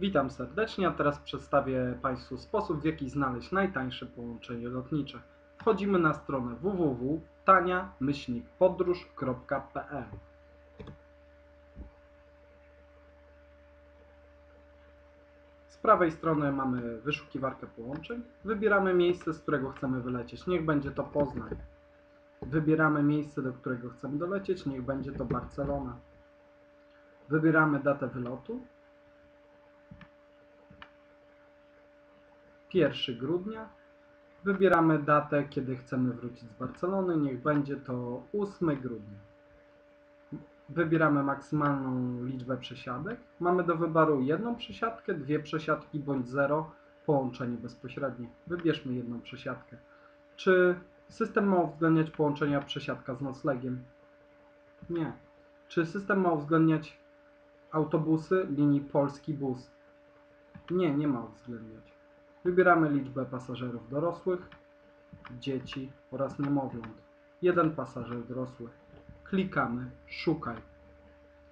Witam serdecznie, a teraz przedstawię Państwu sposób, w jaki znaleźć najtańsze połączenie lotnicze. Wchodzimy na stronę www.tania-podróż.pl Z prawej strony mamy wyszukiwarkę połączeń. Wybieramy miejsce, z którego chcemy wylecieć. Niech będzie to Poznań. Wybieramy miejsce, do którego chcemy dolecieć. Niech będzie to Barcelona. Wybieramy datę wylotu. 1 grudnia. Wybieramy datę, kiedy chcemy wrócić z Barcelony. Niech będzie to 8 grudnia. Wybieramy maksymalną liczbę przesiadek. Mamy do wyboru jedną przesiadkę, dwie przesiadki bądź zero połączenie bezpośrednie. Wybierzmy jedną przesiadkę. Czy system ma uwzględniać połączenia przesiadka z noclegiem? Nie. Czy system ma uwzględniać autobusy linii Polski Bus? Nie, nie ma uwzględniać. Wybieramy liczbę pasażerów dorosłych, dzieci oraz niemowląt. Jeden pasażer dorosły. Klikamy Szukaj.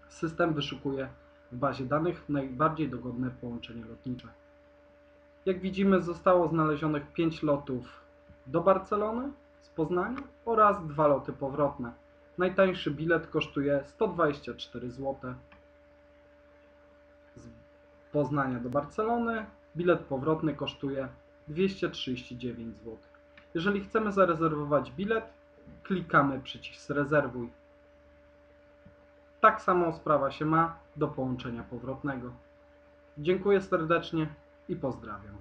System wyszukuje w bazie danych najbardziej dogodne połączenie lotnicze. Jak widzimy, zostało znalezionych 5 lotów do Barcelony z Poznania oraz dwa loty powrotne. Najtańszy bilet kosztuje 124 zł. Z Poznania do Barcelony bilet powrotny kosztuje 239 zł. Jeżeli chcemy zarezerwować bilet, klikamy przycisk Zrezerwuj. Tak samo sprawa się ma do połączenia powrotnego. Dziękuję serdecznie i pozdrawiam.